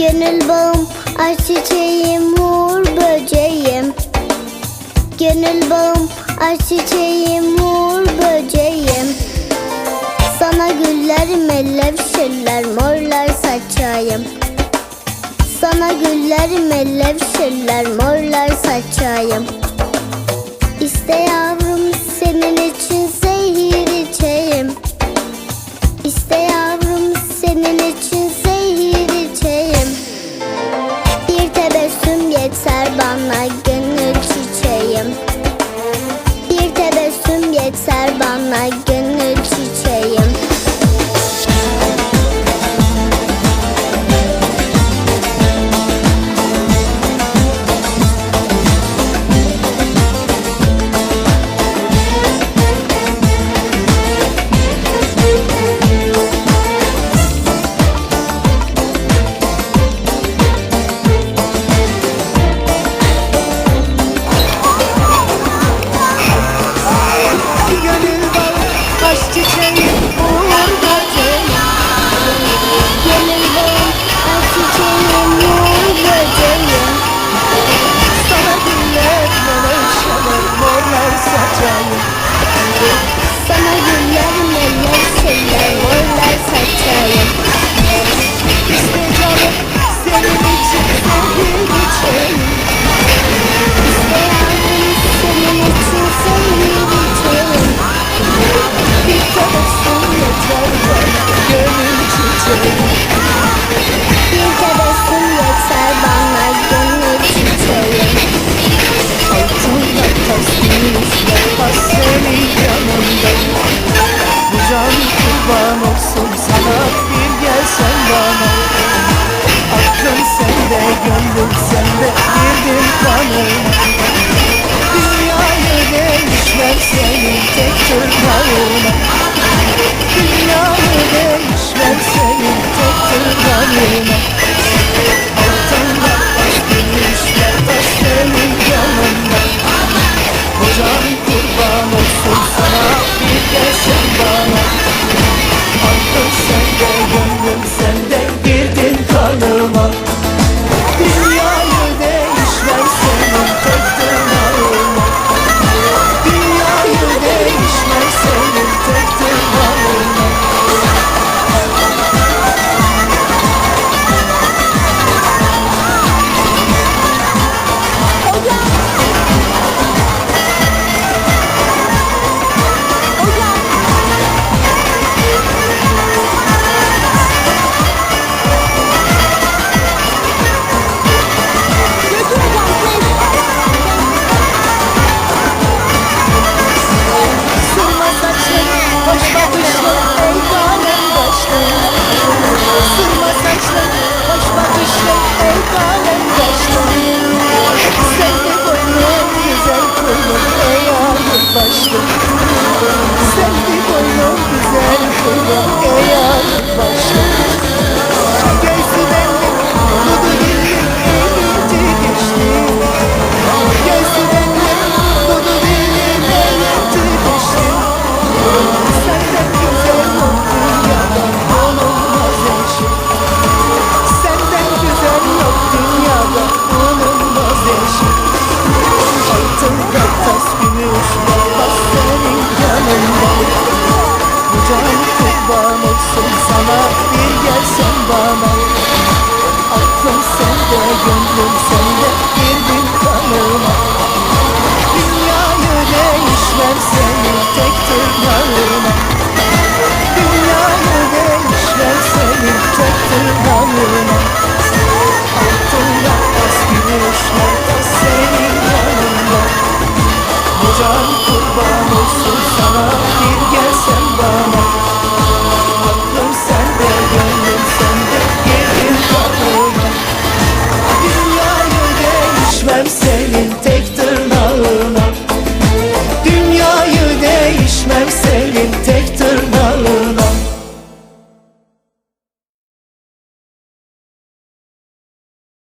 Gönül bağım, aşk çiçeğim, uğur böceğim. Gönül bağım, aşk çiçeğim, uğur böceğim. Sana güllerim ellevşirler, morlar saçayım. Sana güllerim ellevşirler, morlar saçayım. İste yavrum senin için çiçeğim. Bir tebessüm yeter bana gönül çiçeğim kurban olsun sana, bir gelsen bana. Aklım sende, gönlüm sende, girdin kanıma Dünyayı değişmem senin tek tırnağına. Dünyayı değişmem senin tek tırnağına. Altında taş gümüşler taş senin yanında. Bu can kurban olsun sana bir gelsen bana. Aklım sende, gönlüm sende, girdin kanıma Bu can kurban olsun sana bir gelsen bana. Aklım sende gönlüm sende girdin kanıma Dünyayı değişmem senin tek tırnağına. Dünyayı değişmem senin tek tırnağına